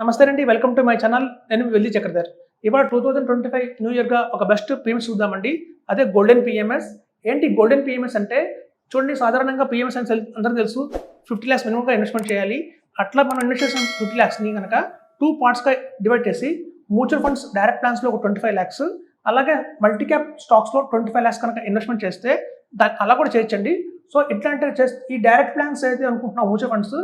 నమస్తే అండి welcome to my channel. నేను వెళ్ళి చక్రధర్. ఇవాళ two thousand twenty five new ఇయర్గా ఒక బెస్ట్ ప్రీమియస్ చూద్దామండి. అదే గోల్డెన్ పిఎంఎస్. ఏంటి గోల్డెన్ పిఎంఎస్ అంటే? చూడండి సాధారణంగా పిఎంఎస్ అని అందరూ తెలుసు. ఫిఫ్టీ ల్యాక్స్ మినిమంగా ఇన్వెస్ట్మెంట్ చేయాలి. అట్లా మనం ఇన్వెస్ట్ చేసిన ఫిఫ్టీ ల్యాక్స్ని కనుక టూ పార్ట్స్గా డివైడ్ చేసి మ్యూచువల్ ఫండ్స్ డైరెక్ట్ ప్లాన్స్లో ఒక ట్వంటీ ఫైవ్ ల్యాక్స్. అలాగే మల్టీ క్యాప్ స్టాక్స్లో ట్వంటీ ఫైవ్ ల్యాక్స్ కనుక ఇన్వెస్ట్మెంట్ చేస్తే దాన్ని అలా కూడా చేయొచ్చండి. సో ఇట్లాంటి చేస్తే ఈ డైరెక్ట్ ప్లాన్స్ అయితే అనుకుంటున్నాం mutual funds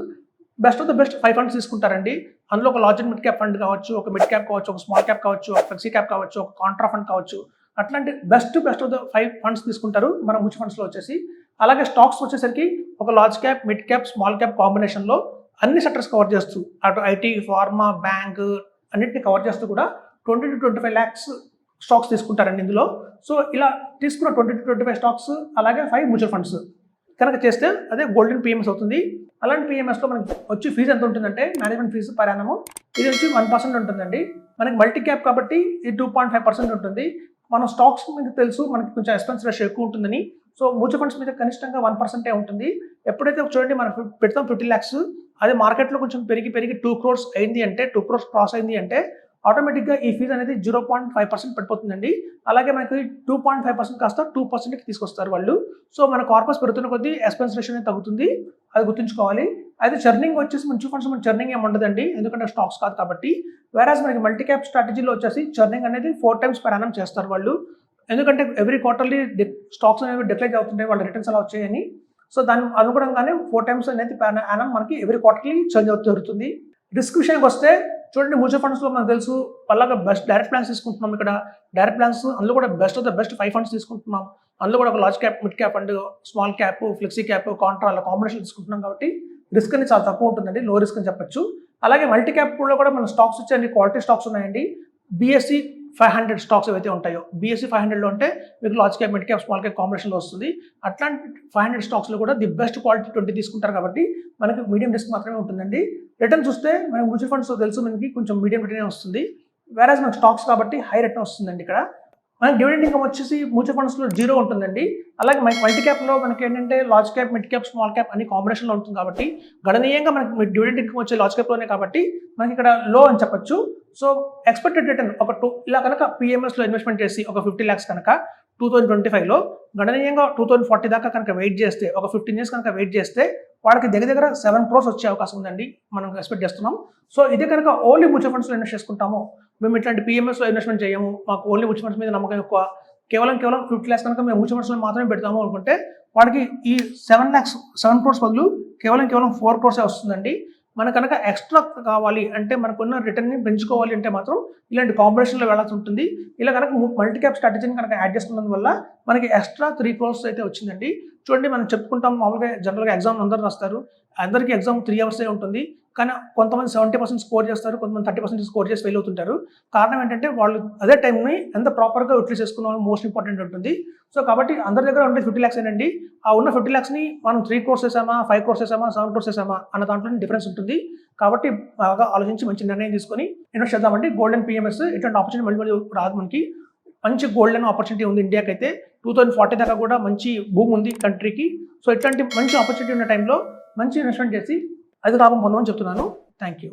best of the best five funds తీసుకుంటారండి. అందులో ఒక large and mid cap fund కావచ్చు ఒక మిడ్ క్యాప్ కావచ్చు ఒక స్మాల్ క్యాప్ కావచ్చు ఒక ఫ్లెక్సీ క్యాప్ కావచ్చు ఒక కాంట్రా ఫండ్ కావచ్చు. అట్లాంటి best best of the five funds తీసుకుంటారు మన మ్యూచువల్ ఫండ్స్లో వచ్చేసి. అలాగే స్టాక్స్ వచ్చేసరికి ఒక large cap mid cap small cap కాంబినేషన్లో అన్ని సెక్టర్స్ కవర్ చేస్తూ అటు ఐటీ ఫార్మా బ్యాంక్ అన్నింటిని కవర్ చేస్తూ కూడా twenty two twenty five lakhs stocks తీసుకుంటారండి ఇందులో. సో ఇలా తీసుకున్న twenty two twenty five stocks అలాగే ఫైవ్ మ్యూచువల్ ఫండ్స్ కనుక చేస్తే అదే గోల్డెన్ పిఎంఎస్ అవుతుంది. అలాంటి పిఎంఎస్లో మనకి వచ్చి ఫీజు ఎంత ఉంటుందంటే మేనేజ్మెంట్ ఫీజు పరాణము ఇది వచ్చి వన్ పర్సెంట్ ఉంటుందండి. మనకి మల్టీ క్యాప్ కాబట్టి ఇది టూ పాయింట్ ఫైవ్ పర్సెంట్ ఉంటుంది. మన స్టాక్స్ మీకు తెలుసు మనకి కొంచెం ఎక్స్పెన్స్ రేషియో ఎక్కువ ఉంటుందని. సో మ్యూచువల్ ఫండ్స్ మీద కనిష్టంగా వన్ పర్సెంటే ఉంటుంది. ఎప్పుడైతే చూడండి మనం పెడతాం ఫిఫ్టీ ల్యాక్స్ అదే మార్కెట్లో కొంచెం పెరిగి పెరిగి టూ క్రోర్స్ అయింది అంటే టూ క్రోర్స్ క్రాస్ అయింది అంటే ఆటోమేటిక్గా ఈ ఫీజు అనేది జీరో పాయింట్ ఫైవ్ పర్సెంట్ పడిపోతుందండి అలాగే మనకి టూ పాయింట్ ఫైవ్ పర్సెంట్ కాస్త టూ పర్సెంట్కి తీసుకొస్తారు వాళ్ళు. సో మన కార్పస్ పెడుతున్న కొద్దీ ఎక్స్పెన్స్ రేషన్ అనేది తగ్గుతుంది. అది గుర్తుంచుకోవాలి. అయితే చర్నింగ్ వచ్చేసి మ్యూచువల్ ఫండ్స్ మన చర్నింగ్ ఏమి ఉండదండి. ఎందుకంటే స్టాక్స్ కాదు కాబట్టి. వేరాజ్ మనకి మల్టీ క్యాప్ స్ట్రాటజీలో వచ్చేసి చర్నింగ్ అనేది ఫోర్ టైమ్స్ ప్రయాణం చేస్తారు వాళ్ళు. ఎందుకంటే ఎవ్రీ క్వార్టర్లీ స్టాక్స్ అనేవి డిక్లైర్ అవుతుంటాయి వాళ్ళ రిటర్న్స్ అలా వచ్చాయని. సో దాని అనుగుణంగానే ఫోర్ టైమ్స్ అనేది ప్రయాణం మనకి ఎవ్రీ క్వార్టర్లీ చేంజ్ అవుతూ జరుగుతుంది రిస్క్ విషయానికి వస్తే చూడండి మ్యూచువల్ ఫండ్స్లో మనకు తెలుసు పల్లగా బెస్ట్ డైరెక్ట్ ప్లాన్స్ తీసుకుంటున్నాం ఇక్కడ. డైరెక్ట్ ప్లాన్స్ అందులో కూడా best of the best five funds తీసుకుంటున్నాం. అందులో కూడా ఒక large cap mid cap and small cap flexi cap contra అలా కాంబినేషన్ తీసుకుంటున్నాం కాబట్టి రిస్క్ అనేది చాలా తక్కువ ఉంటుందండి లో రిస్క్ అని చెప్పొచ్చు. అలాగే మల్టీ క్యాప్లో కూడా మన స్టాక్స్ వచ్చి అన్ని క్వాలిటీ స్టాక్స్ ఉన్నాయండి. బీఎస్సీ ఫైవ్ హండ్రెడ్ స్టాక్స్ ఏవైతే ఉంటాయో బీఎస్సీ ఫైవ్ హండ్రెడ్లో ఉంటే మీకు large cap mid cap small cap కాంబినేషన్లో వస్తుంది. అట్లాంటి ఫైవ్ హండ్రెడ్ స్టాక్స్లో కూడా ది బెస్ట్ క్వాలిటీ ట్వంటీ తీసుకుంటారు కాబట్టి మనకి మీడియం రిస్క్ మాత్రమే ఉంటుందండి. రిటర్న్ చూస్తే మనకి మ్యూచువల్ ఫండ్స్ తెలుసు మనకి కొంచెం మీడియం రిటర్న్ వస్తుంది. వేరే మనకి స్టాక్స్ కాబట్టి హై రిటర్న్ వస్తుందండి ఇక్కడ. మనకి డివిడెండ్ ఇన్కమ్ వచ్చేసి మ్యూచువల్ ఫండ్స్లో జీరో ఉంటుందండి. అలాగే మనకి మల్టీ క్యాప్లో మనకి ఏంటంటే large cap mid cap small cap అన్ని కాంబినేషన్లో ఉంటుంది కాబట్టి గణనీయంగా మనకి డివిడెండ్ ఇన్కమ్ వచ్చే లార్జ్ క్యాప్లోనే కాబట్టి మనకి ఇక్కడ లో అని చెప్పొచ్చు. సో ఎక్స్పెక్టెడ్ రిటర్న్ ఒక టూ ఇలా కనుక పిఎంఎస్లో ఇన్వెస్ట్మెంట్ చేసి ఒక ఫిఫ్టీ ల్యాక్స్ కనుక టూ థౌజండ్ ట్వంటీ ఫైవ్లో గణనీయంగా టూ థౌజండ్ ఫార్టీ దాకా కనుక వెయిట్ చేస్తే ఒక ఫిఫ్టీన్ ఇయర్స్ కనుక వెయిట్ చేస్తే వాడికి దగ్గర దగ్గర సెవెన్ క్రోర్స్ వచ్చే అవకాశం ఉందండి. మనం ఎక్స్పెక్ట్ చేస్తున్నాం. సో ఇదే కనుక ఓన్లీ మ్యూచువల్ ఫండ్స్లో ఇన్వెస్ట్ చేసుకుంటాము. మేము ఇట్లాంటి పిఎంఎస్లో ఇన్వెస్ట్మెంట్ చేయము. మాకు ఓన్లీ మ్యూచువల్ ఫండ్స్ మీద నమ్మకం ఎక్కువ. కేవలం కేవలం ఫిఫ్టీ ల్యాక్స్ కనుక మేము మ్యూచువల్ ఫండ్స్లో మాత్రమే పెడతాము అనుకుంటే వాడికి ఈ సెవెన్ ల్యాక్స్ సెవెన్ క్రోర్స్ బదులు కేవలం కేవలం ఫోర్ క్రోర్సే వస్తుందండి. మన కనుక ఎక్స్ట్రా కావాలి అంటే మనకున్న రిటర్న్ని పెంచుకోవాలి అంటే మాత్రం ఇలాంటి కాంబినేషన్లో వెళ్ళాల్సి ఉంటుంది. ఇలా కనుక మల్టీ క్యాప్ స్ట్రాటజీని కనుక యాడ్ చేసుకున్నందువల్ల మనకి ఎక్స్ట్రా త్రీ క్రోర్స్ అయితే వచ్చిందండి. చూడండి మనం చెప్పుకుంటాం మామూలుగా జనరల్గా ఎగ్జామ్ అందరూ రాస్తారు. అందరికీ ఎగ్జామ్ త్రీ అవర్సే ఉంటుంది. కానీ కొంతమంది సెవెంటీ పర్సెంట్ స్కోర్ చేస్తారు కొంతమంది థర్టీ పర్సెంట్ స్కోర్ చేసి ఫెయిల్ అవుతుంటారు. కారణం ఏంటంటే వాళ్ళు అదే టైంని ఎంత ప్రాపర్గా యూటిలైజ్ చేసుకున్న మోస్ట్ ఇంపార్టెంట్ ఉంటుంది. సో కాబట్టి అందరి దగ్గర ఉండే ఫిఫ్టీ ల్యాక్స్ ఏంటండి ఆ ఉన్న ఫిఫ్టీ ల్యాక్స్ని మనం త్రీ కోర్స్ వేసామా ఫైవ్ కోర్స్ వేసామా సెవెన్ కోర్స్ వేసామా అన్న దాంట్లో డిఫరెన్స్ ఉంటుంది. కాబట్టి బాగా ఆలోచించి మంచి నిర్ణయం తీసుకొని ఇన్వెస్ట్ చేద్దామండి. గోల్డెన్ పిఎంఎస్ ఇటువంటి ఆపర్చునిటీ మళ్ళీ మళ్ళీ రాదు మనకి. మంచి గోల్డెన్ ఆపర్చునిటీ ఉంది ఇండియాకి అయితే టూ థౌజండ్ ఫార్టీ దాకా కూడా మంచి భూమి ఉంది కంట్రీకి. సో ఇట్లాంటి మంచి ఆపర్చునిటీ ఉన్న టైంలో మంచి ఇన్వెస్ట్మెంట్ చేసి అది లాభం పొందమని చెప్తున్నాను. Thank you